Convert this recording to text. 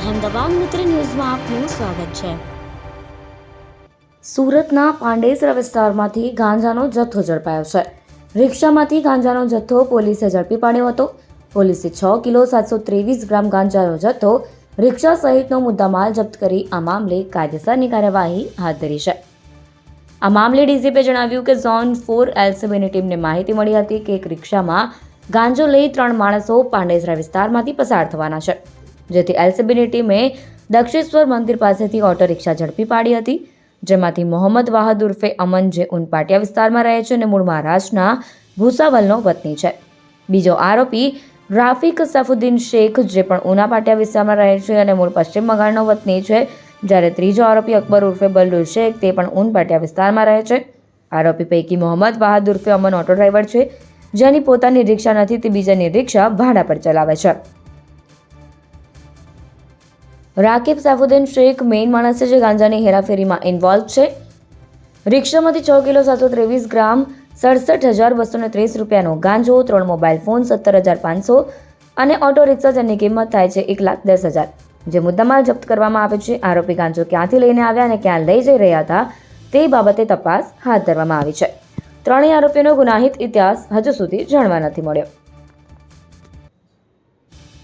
અહેમદાબાદ મિત્ર ન્યૂઝમાં આપનું સ્વાગત છે. સુરતના પાંડેસરા વિસ્તારમાંથી ગાંજાનો જથ્થો ઝડપાયો છે. રિક્ષામાંથી ગાંજાનો જથ્થો પોલીસે ઝડપી પાડ્યો હતો. પોલીસે છ કિલો સાતસો ત્રેવીસ ગ્રામ ગાંજાનો જથ્થો રિક્ષા સહિતનો મુદ્દામાલ જપ્ત કરી આ મામલે કાયદેસરની કાર્યવાહી હાથ ધરી છે. આ મામલે ડીસીપીએ જણાવ્યું કે ઝોન ફોર એલસીબીની ટીમને માહિતી મળી હતી કે એક રિક્ષામાં ગાંજો લઈ ત્રણ માણસો પાંડેસરા વિસ્તારમાંથી પસાર થવાના છે. જેથી એલસીબીની ટીમે દક્ષિણેશ્વર મંદિર પાસેથી ઓટો રિક્ષા ઝડપી પાડી હતી. જેમાંથી મોહમ્મદ વાહદ ઉર્ફે અમન જે ઉનપાટિયા વિસ્તારમાં રહે છે અને મૂળ મહારાષ્ટ્રના ભૂસાવલનો વતની છે. બીજો આરોપી રાફિક સફુદ્દીન શેખ જે પણ ઉનાપાટિયા વિસ્તારમાં રહે છે અને મૂળ પશ્ચિમ બંગાળનો વતની છે, જ્યારે ત્રીજો આરોપી અકબર ઉર્ફે બલ્લુ શેખ તે પણ ઉનપાટિયા વિસ્તારમાં રહે છે. આરોપી પૈકી મોહમ્મદ વાહદ ઉર્ફે અમન ઓટો ડ્રાઈવર છે, જેની પોતાની રિક્ષા નથી તે બીજાની રિક્ષા ભાડા પર ચલાવે છે. રાકિબ સૈફુદ્દીન શેખ મેઇન માણસ છે જે ગાંજાની હેરાફેરીમાં ઇન્વોલ્વ છે. રિક્ષામાંથી છ કિલો સાતસો ત્રેવીસ ગ્રામ સડસઠ હજાર બસો ત્રીસ રૂપિયાનો ગાંજો, ત્રણ મોબાઈલ ફોન, સત્તર હજાર પાંચસો અને ઓટો રિક્ષા જેની કિંમત થાય છે એક લાખ દસ હજાર. જે મુદ્દામાલ જપ્ત કરવામાં આવે છે. આરોપી ગાંજો ક્યાંથી લઈને આવ્યા અને ક્યાં લઈ જઈ રહ્યા હતા તે બાબતે તપાસ હાથ ધરવામાં આવી છે. ત્રણેય આરોપીનો ગુનાહિત ઇતિહાસ હજુ સુધી જાણવા નથી મળ્યો.